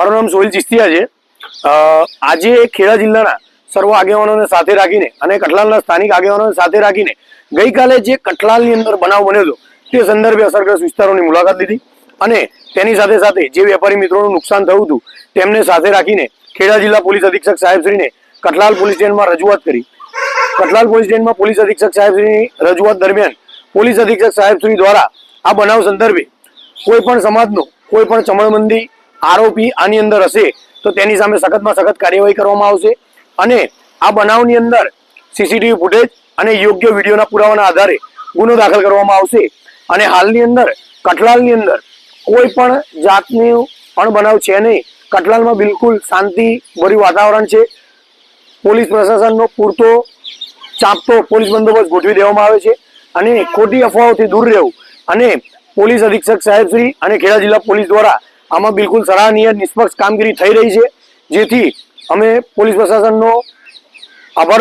મારું નામ સોહિલ ચિસ્તિયા છે. આજે ખેડા જિલ્લાના સર્વ આગેવાનોને સાથે રાખીને અને કઠલાલના સ્થાનિક આગેવાનોને સાથે રાખીને ગઈકાલે જે કઠલાલની અંદર બનાવ હતો, તે સંદર્ભે અસરગ્રસ્ત વિસ્તારોની મુલાકાત લીધી અને તેની સાથે સાથે જે વેપારી મિત્રોનું નુકસાન થયું હતું, તેમને સાથે રાખીને ખેડા જિલ્લા પોલીસ અધિક્ષક સાહેબશ્રીને કઠલાલ પોલીસ સ્ટેશનમાં રજૂઆત કરી. કઠલાલ પોલીસ સ્ટેશનમાં પોલીસ અધિક્ષક સાહેબશ્રીની રજૂઆત દરમિયાન પોલીસ અધિક્ષક સાહેબશ્રી દ્વારા આ બનાવ સંદર્ભે કોઈ પણ સમાજનો કોઈ પણ ચમણબંધી આરોપી આની અંદર હશે, તો તેની સામે સખતમાં સખત કાર્યવાહી કરવામાં આવશે. અને આ બનાવની અંદર સીસીટીવી ફૂટેજ અને યોગ્ય વિડીયોના પુરાવાના આધારે ગુનો દાખલ કરવામાં આવશે. અને હાલની અંદર, કઠલાલની અંદર કોઈ પણ જાતનું પણ બનાવ છે નહીં. કઠલાલમાં બિલકુલ શાંતિભર્યું વાતાવરણ છે. પોલીસ પ્રશાસનનો પૂરતો ચાંપતો પોલીસ બંદોબસ્ત ગોઠવી દેવામાં આવે છે અને ખોટી અફવાઓથી દૂર રહેવું. અને પોલીસ અધિક્ષક સાહેબશ્રી અને ખેડા જિલ્લા પોલીસ દ્વારા આમાં બિલકુલ સરાહનીય નિષ્પક્ષ કામગીરી થઈ રહી છે જેથી અમે પોલીસ પ્રશાસનનો આભાર